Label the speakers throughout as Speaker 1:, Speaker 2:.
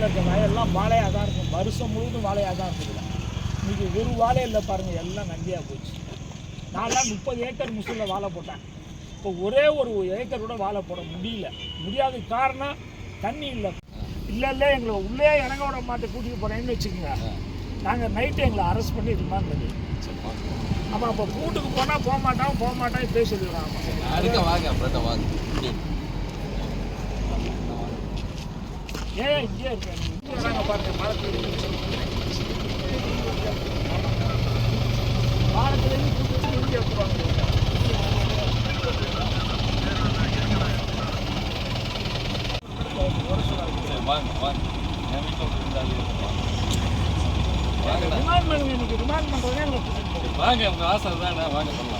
Speaker 1: முன்னால் இருக்க. வயல்லாம் வாழையாக தான் இருக்கும். வருஷம் முழுவதும் வாழையாக தான் இருக்குது. இன்னைக்கு ஒரு வாழை இல்லை பாருங்கள் எல்லாம் நந்தியாக போச்சு. நான்லாம் முப்பது ஏக்கர் முசூலில் வாழை போட்டேன். இப்போ ஒரே ஒரு ஏக்கர் கூட வாழை போட முடியல. முடியாத காரணம் தண்ணி இல்லை. இல்லை இல்லை எங்களை உள்ளே இறங்க விட மாட்டேன். கூட்டிகிட்டு போகிறேன்னு வச்சுக்கோங்க. நாங்கள் நைட்டு எங்களை அரெஸ்ட் பண்ணி ரிமாண்ட் பண்ணி அப்புறம் அப்போ கூட்டுக்கு போனால் போக மாட்டான் போக மாட்டான் இப்படியே சொல்லிடுறான்
Speaker 2: அடுக்க வாங்க அப்புறம் வாங்க
Speaker 1: ஏன் இங்கே வராங்க பாருங்க மரத்தில் பாலத்துலேருந்து கூப்பிட்டு இங்கே எடுத்துருவாங்க
Speaker 2: வாங்க வாங்க என் வீட்டில் இருந்தாலே வாங்கண்ணா
Speaker 1: ரிமாண்ட் பண்ணுங்க இன்னைக்கு ரிமாண்ட் பண்ணுறதே எங்களை கூட்டிட்டு போகுது.
Speaker 2: வாங்க உங்க ஆசை தானே வாங்க பண்ணலாம்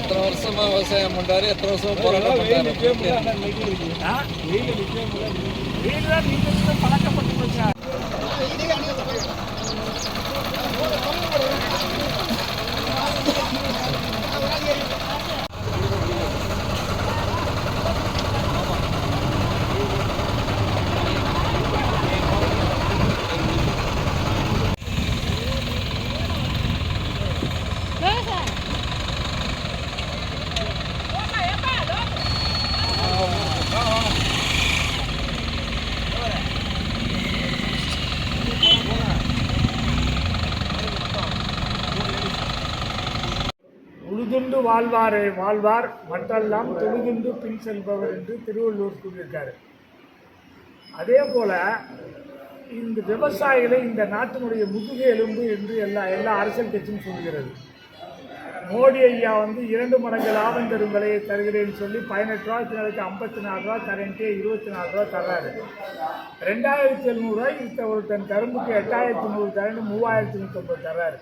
Speaker 2: எத்தனை வருஷமா விவசாயம் பண்றாரு? எத்தனை வருஷமா போராட்டம் பண்றாரு?
Speaker 1: பழக்கப்பட்டு போச்சா? வாழ்வாரை வாழ்வார் மற்றெல்லாம் தொழுதுண்டு பின் செல்பவர் என்று திருவள்ளுவர் கூறியிருக்காரு. அதே போல் இந்த விவசாயிகளை இந்த நாட்டினுடைய முதுகு எலும்பு என்று எல்லா எல்லா அரசியல் கட்சியும் சொல்கிறது. மோடி ஐயா வந்து இரண்டு மடங்கு லாபம் தரும் விலையை தருகிறேன்னு சொல்லி பதினெட்டு ரூபா நாளைக்கு ஐம்பத்தி நாலு ரூபா கரண்ட்டே இருபத்தி நாலு ரூபா தர்றாரு. ரெண்டாயிரத்தி எழுநூறுவாய் இருக்க ஒரு டன் கரும்புக்கு எட்டாயிரத்தி நூறு தரேன்னு மூவாயிரத்தி நூற்றம்பது தர்றாரு.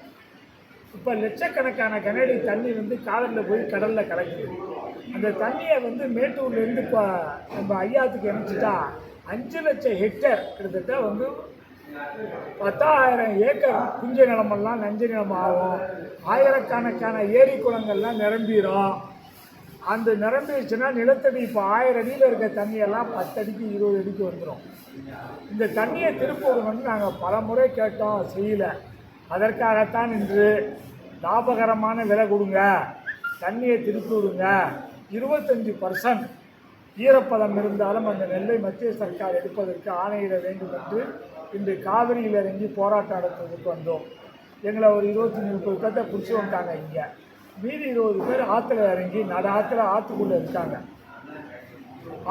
Speaker 1: இப்போ லட்சக்கணக்கான கனடி தண்ணி வந்து காதலில் போய் கடலில் கலக்குது. அந்த தண்ணியை வந்து மேட்டூர்லேருந்து இப்போ நம்ம ஐயாத்துக்கு இணைச்சிட்டா அஞ்சு லட்சம் ஹெக்டர் கிட்டத்தட்ட வந்து பத்தாயிரம் ஏக்கர் குஞ்ச நிலமெல்லாம் நஞ்ச நிலம் ஆகும். ஆயிரக்கணக்கான ஏரி குளங்கள்லாம் நிரம்பிடும் அந்த நிரம்பிடுச்சுன்னா நிலத்தடி இப்போ ஆயிரம் அடியில் இருக்க தண்ணியெல்லாம் பத்து அடிக்கு இருபது அடிக்கு வந்துடும் இந்த தண்ணியை திருப்பூர் வந்து நாங்கள் பல முறை கேட்டோம் செய்யலை. அதற்காகத்தான் இன்று லாபகரமான விலை கொடுங்க. தண்ணியை திருப்பி விடுங்க. இருபத்தஞ்சி பர்சன்ட் ஈரப்பதம் இருந்தாலும் அந்த நெல்லை மத்திய சர்க்கார் எடுப்பதற்கு ஆணையிட வேண்டும் என்று இன்று காவிரியில் இறங்கி போராட்டம் நடத்துவதற்கு வந்தோம். எங்களை ஒரு இருபத்தி முப்பது பேர்த்த பிடிச்சி வந்துட்டாங்க இங்கே. மீதி இருபது பேர் ஆற்றுல இறங்கி நட ஆற்றுல ஆற்றுக்குள்ளே இருக்காங்க.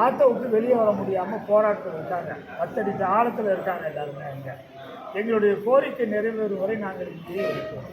Speaker 1: ஆற்றை விட்டு வெளியே வர முடியாமல் போராட்டம் இருக்காங்க. பத்தடிக்கு ஆழத்தில் இருக்காங்க எல்லாருமே இங்கே. எங்களுடைய கோரிக்கை நிறைவேறும் வரை நாங்கள் இங்கேயே இருக்கோம்